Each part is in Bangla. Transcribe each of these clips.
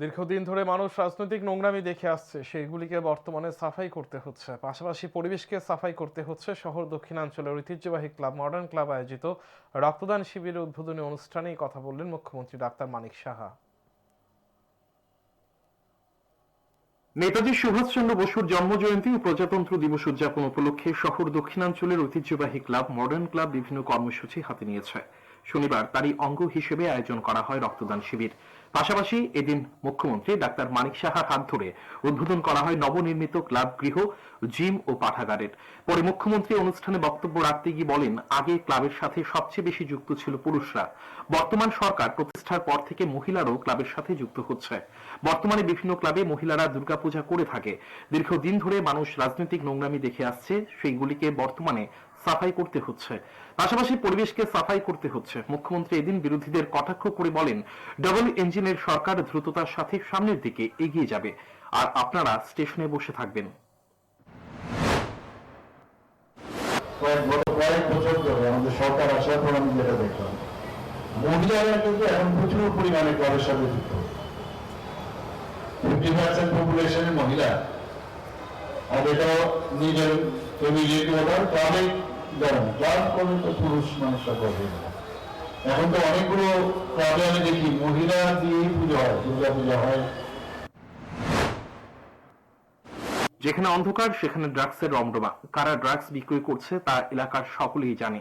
দীর্ঘদিন ধরে মানুষ রাজনৈতিক নোংরামি দেখে আসছে। সেগুলিকে বর্তমানে সাফাই করতে হচ্ছে। পাশাপাশি পরিবেশকে সাফাই করতে হচ্ছে শহর, দক্ষিণাঞ্চলের ঐতিহ্যবাহী ক্লাব, মডার্ন ক্লাব আয়োজিত রক্তদান শিবিরের উদ্বোধনী অনুষ্ঠানে কথা বললেন মুখ্যমন্ত্রী ডাক্তার মানিক সাহা। নেতাজি সুভাষচন্দ্র বসুর জন্মজয়ন্তী ও প্রজাতন্ত্র দিবস উদযাপন উপলক্ষে শহর, দক্ষিণাঞ্চলের ঐতিহ্যবাহী ক্লাব, মডার্ন ক্লাব বিভিন্ন কর্মসূচি হাতে নিয়েছে। শনিবার তারই অঙ্গ হিসেবে আয়োজন করা হয় রক্তদান শিবির। পাশাপাশি এদিন মুখ্যমন্ত্রী ডাক্তার মানিক সাহার হাত ধরে উদ্বোধন করা হয় নবনির্মিত ক্লাব গৃহ, জিম ও পাঠাগারের। পরে মুখ্যমন্ত্রী অনুষ্ঠানে বক্তব্য রাখতে গিয়ে বলেন, আগে ক্লাবের সাথে সবচেয়ে বেশি যুক্ত ছিল পুরুষরা। বর্তমান সরকার প্রতিষ্ঠার পর থেকে মহিলারাও ক্লাবের সাথে যুক্ত হচ্ছে। বর্তমানে বিভিন্ন ক্লাবে মহিলারা দুর্গাপূজা করে থাকে। দীর্ঘদিন ধরে মানুষ রাজনৈতিক নোংরামি দেখে আসছে, সেইগুলিকে বর্তমানে সাফাই করতে হচ্ছে। পাশাপাশি পরিবেশকে সাফাই করতে হচ্ছে। মুখ্যমন্ত্রী এদিন বিরোধীদের কটাক্ষ করে বলেন, ডবল ইঞ্জিনের সরকার দ্রুততার সাথে সামনের দিকে এগিয়ে যাবে। আর আপনারা স্টেশনে বসে থাকবেন। মহিলা। আর এটাও নিজের ফ্যামিলিকে ওঠার ক্লাবে তো পুরুষ মানুষরা করবে এখন তো অনেকগুলো ক্লাবে আমি দেখি, মহিলা দিয়েই পুজো হয়, দুর্গা হয়। যেখানে অন্ধকার, সেখানে ড্রাগসের রমরমা। কারা ড্রাগস বিক্রয় করছে, তা এলাকার সকলেই জানে।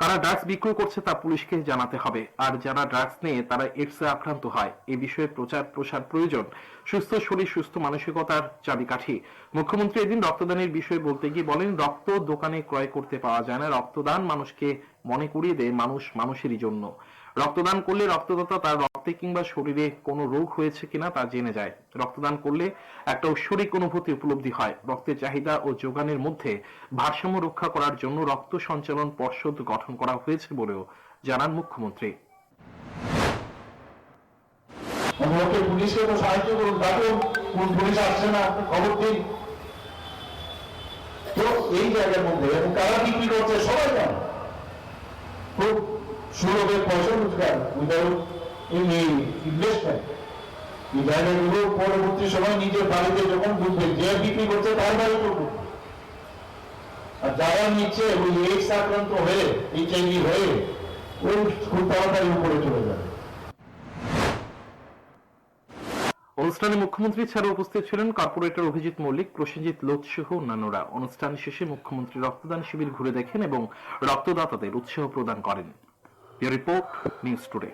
কারা ড্রাগস বিক্রয় করছে তা পুলিশকে জানাতে হবে। আর যারা ড্রাগস নিয়ে তারা এডসে আক্রান্ত হয়, এ বিষয়ে প্রচার প্রসার প্রয়োজন। সুস্থ শরীর, সুস্থ মানসিকতার চাবিকাঠি। মুখ্যমন্ত্রী এদিন রক্তদানের বিষয়ে বলতে গিয়ে বলেন, রক্ত দোকানে ক্রয় করতে পাওয়া যায় না। রক্তদান মানুষকে মনে করিয়ে দেয় মানুষ মানুষেরই জন্য। রক্তদান করলে রক্তদাতা তার রক্তে কিংবা শরীরে কোনো রোগ হয়েছে কিনা তা জেনে যায়। রক্তদান করলে একটা ঐশ্বরিক অনুভূতি উপলব্ধি হয়। রক্তের চাহিদা ও যোগানের মধ্যে ভারসাম্য রক্ষা করার জন্য রক্ত সঞ্চালন পর্ষদ গঠন করা হয়েছে বলেও জানান মুখ্যমন্ত্রী। সবাই জানে। খুব পয়সা রোজগার, উইদাউট পরবর্তী সময় নিজের বাড়িতে যখন ঢুকবে যে বিক্রি করছে, তার আর যারা নিচ্ছে ওই এইডস আক্রান্ত হয়ে এইচআইভি হয়ে ওই খুব তাড়াতাড়ি উপরে চলে যাবে। অনুষ্ঠানে মুখ্যমন্ত্রী ছাড়া উপস্থিত ছিলেন কর্পোরেটর অভিজিৎ মল্লিক, প্রসেনজিৎ লোধ সহ অন্যান্যরা। অনুষ্ঠান শেষে মুখ্যমন্ত্রী রক্তদান শিবির ঘুরে দেখেন এবং রক্তদাতাদের উৎসাহ প্রদান করেন। Report, news today.